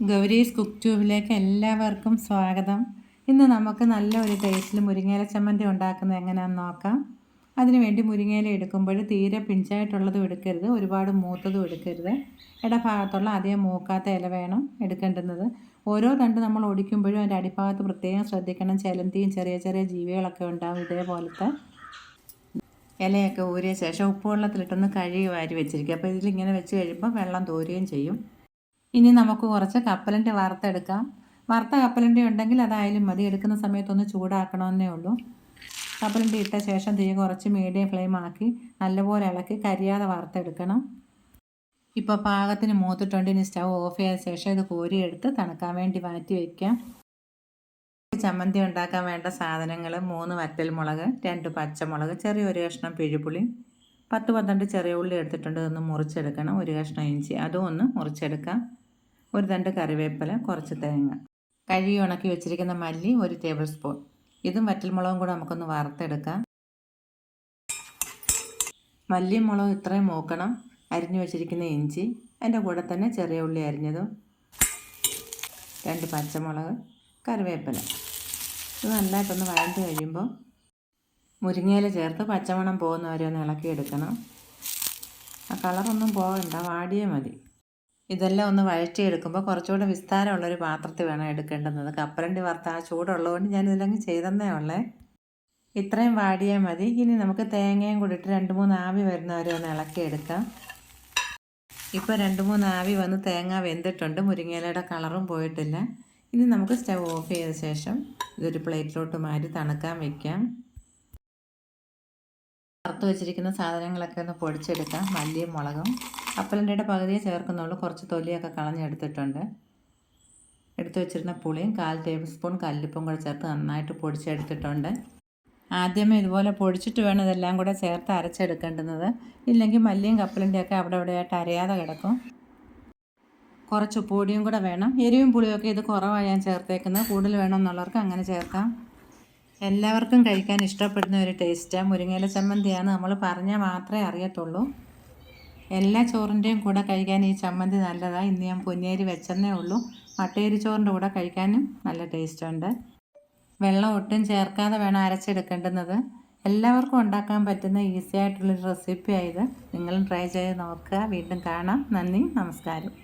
Gowri's cook ട്യൂബിലേക്ക് എല്ലാവർക്കും സ്വാഗതം. ഇന്ന് നമുക്ക് നല്ല ഒരു ടേസ്റ്റിൽ മുരിങ്ങയില ചമ്മന്തി ഉണ്ടാക്കുന്നത് എങ്ങനെയാണെന്ന് നോക്കാം. അതിനുവേണ്ടി മുരിങ്ങയില എടുക്കുമ്പോൾ തീരെ പിഞ്ചായിട്ടുള്ളതും എടുക്കരുത് ഒരുപാട് മൂത്തതും എടുക്കരുത്. ഇടഭാഗത്തുള്ള അധികം മൂക്കാത്ത ഇല വേണം എടുക്കേണ്ടുന്നത്. ഓരോ തണ്ട് നമ്മൾ ഒടിക്കുമ്പോഴും അതിന്റെ അടിഭാഗത്ത് പ്രത്യേകം ശ്രദ്ധിക്കണം. ചിലന്തിയും ചെറിയ ചെറിയ ജീവികളൊക്കെ ഉണ്ടാവും ഇതേപോലത്തെ. ഇലയൊക്കെ ഊരിയ ശേഷം ഉപ്പുവെള്ളത്തിലിട്ടൊന്ന് കഴുകി വാരി വെച്ചിരിക്കുക. അപ്പോൾ ഇതിലിങ്ങനെ വെച്ച് കഴിയുമ്പോൾ വെള്ളം തോരുകയും ചെയ്യും. ഇനി നമുക്ക് കുറച്ച് കപ്പലണ്ടി വറുത്തെടുക്കാം. വറുത്ത കപ്പലണ്ടി ഉണ്ടെങ്കിൽ അതായാലും മതി. എടുക്കുന്ന സമയത്തൊന്ന് ചൂടാക്കണമെന്നേ ഉള്ളൂ. കപ്പലണ്ടി ഇട്ട ശേഷം തീ കുറച്ച് മീഡിയം ഫ്ലെയിം ആക്കി നല്ലപോലെ ഇളക്കി കരിയാതെ വറുത്തെടുക്കണം. ഇപ്പോൾ പാകത്തിന് മൂത്തിട്ടുണ്ട്. ഇനി സ്റ്റൗ ഓഫ് ചെയ്ത ശേഷം ഇത് കോരിയെടുത്ത് തണുക്കാൻ വേണ്ടി മാറ്റി വയ്ക്കാം ചമ്മന്തി ഉണ്ടാക്കാൻ വേണ്ട സാധനങ്ങൾ മൂന്ന് വറ്റൽമുളക് രണ്ട് പച്ചമുളക് ചെറിയൊരു കഷ്ണം പിഴിപ്പുളി പത്ത് പന്ത്രണ്ട് ചെറിയ ഉള്ളി എടുത്തിട്ടുണ്ട്. ഇതൊന്ന് മുറിച്ചെടുക്കണം. ഒരു കഷ്ണം ഇഞ്ചി. അതും ഒന്ന് മുറിച്ചെടുക്കാം. ഒരു തണ്ട് കറിവേപ്പില കുറച്ച് തേങ്ങ. കഴുകി ഉണക്കി വെച്ചിരിക്കുന്ന മല്ലി ഒരു ടേബിൾ സ്പൂൺ ഇതും വറ്റൽമുളകും കൂടെ നമുക്കൊന്ന് വറുത്തെടുക്കാം. മല്ലിയും മുളകും ഇത്രയും മൂക്കണം. അരിഞ്ഞു വെച്ചിരിക്കുന്ന ഇഞ്ചി അതിന്റെ കൂടെ തന്നെ ചെറിയ ഉള്ളി അരിഞ്ഞതും രണ്ട് പച്ചമുളക് കറിവേപ്പില. ഇത് നന്നായിട്ടൊന്ന് വഴണ്ട് കഴിയുമ്പോൾ മുരിങ്ങയില ചേർത്ത് പച്ചമണം പോകുന്നവരെ ഒന്ന് ഇളക്കിയെടുക്കണം. ആ കളറൊന്നും പോകണ്ട വാടിയേ മതി. ഇതെല്ലാം ഒന്ന് വഴറ്റിയെടുക്കുമ്പോൾ കുറച്ചുകൂടെ വിസ്താരമുള്ളൊരു പാത്രത്തിൽ വേണം എടുക്കേണ്ടുന്നത്. കപ്പലണ്ടി വറുത്ത ആ ചൂടുള്ളതുകൊണ്ട് ഞാൻ ഇതിലങ്ങ് ചെയ്തെന്നേ ഉള്ളേ. ഇത്രയും വാടിയാൽ മതി. ഇനി നമുക്ക് തേങ്ങയും കൂടി ഇട്ട് രണ്ട് മൂന്ന് ആവി വരുന്നവരെ ഒന്ന് ഇളക്കിയെടുക്കാം. ഇപ്പോൾ രണ്ട് മൂന്ന് ആവി വന്ന് തേങ്ങ വെന്തിട്ടുണ്ട്. മുരിങ്ങയിലയുടെ കളറും പോയിട്ടില്ല. ഇനി നമുക്ക് സ്റ്റവ് ഓഫ് ചെയ്ത ശേഷം ഇതൊരു പ്ലേറ്റിലോട്ട് മാറ്റി തണുക്കാൻ വയ്ക്കാം വറുത്ത് വെച്ചിരിക്കുന്ന സാധനങ്ങളൊക്കെ ഒന്ന് പൊടിച്ചെടുക്കാം. മല്ലിയും മുളകും. അപ്പലണ്ടിയുടെ പകുതിയെ ചേർക്കുന്നുള്ളൂ. കുറച്ച് തൊലിയൊക്കെ കളഞ്ഞെടുത്തിട്ടുണ്ട്. എടുത്തു വെച്ചിരുന്ന പുളിയും കാൽ ടേബിൾ സ്പൂൺ കല്ലുപ്പും കൂടെ ചേർത്ത് നന്നായിട്ട് പൊടിച്ചെടുത്തിട്ടുണ്ട്. ആദ്യമേ ഇതുപോലെ പൊടിച്ചിട്ട് വേണം ഇതെല്ലാം കൂടെ ചേർത്ത് അരച്ചെടുക്കേണ്ടുന്നത്. ഇല്ലെങ്കിൽ മല്ലിയും കപ്പലിന്റെയൊക്കെ അവിടെ ഇവിടെയായിട്ട് അരയാതെ കിടക്കും. കുറച്ച് പൊടിയും കൂടെ വേണം. എരിവും പുളിയൊക്കെ ഇത് കുറവാണ് ഞാൻ ചേർത്തേക്കുന്നത്. കൂടുതൽ വേണമെന്നുള്ളവർക്ക് അങ്ങനെ ചേർക്കാം. എല്ലാവർക്കും കഴിക്കാൻ ഇഷ്ടപ്പെടുന്ന ഒരു ടേസ്റ്റാണ്. മുരിങ്ങയില ചമ്മന്തിയാണ് നമ്മൾ പറഞ്ഞാൽ മാത്രമേ അറിയത്തുള്ളൂ. എല്ലാ ചോറിന്റെയും കൂടെ കഴിക്കാൻ ഈ ചമ്മന്തി നല്ലതാണ് ഇന്ന് ഞാൻ പൊന്നേരി വെച്ചെന്നേ ഉള്ളൂ. മട്ടേരി ചോറിന്റെ കൂടെ കഴിക്കാനും നല്ല ടേസ്റ്റുണ്ട്. വെള്ളം ഒട്ടും ചേർക്കാതെ വേണം അരച്ചെടുക്കേണ്ടുന്നത്. എല്ലാവർക്കും ഉണ്ടാക്കാൻ പറ്റുന്ന ഈസി ആയിട്ടുള്ളൊരു റെസിപ്പിയായത് നിങ്ങളും ട്രൈ ചെയ്ത് നോക്കുക. വീണ്ടും കാണാം. നന്ദി. നമസ്കാരം.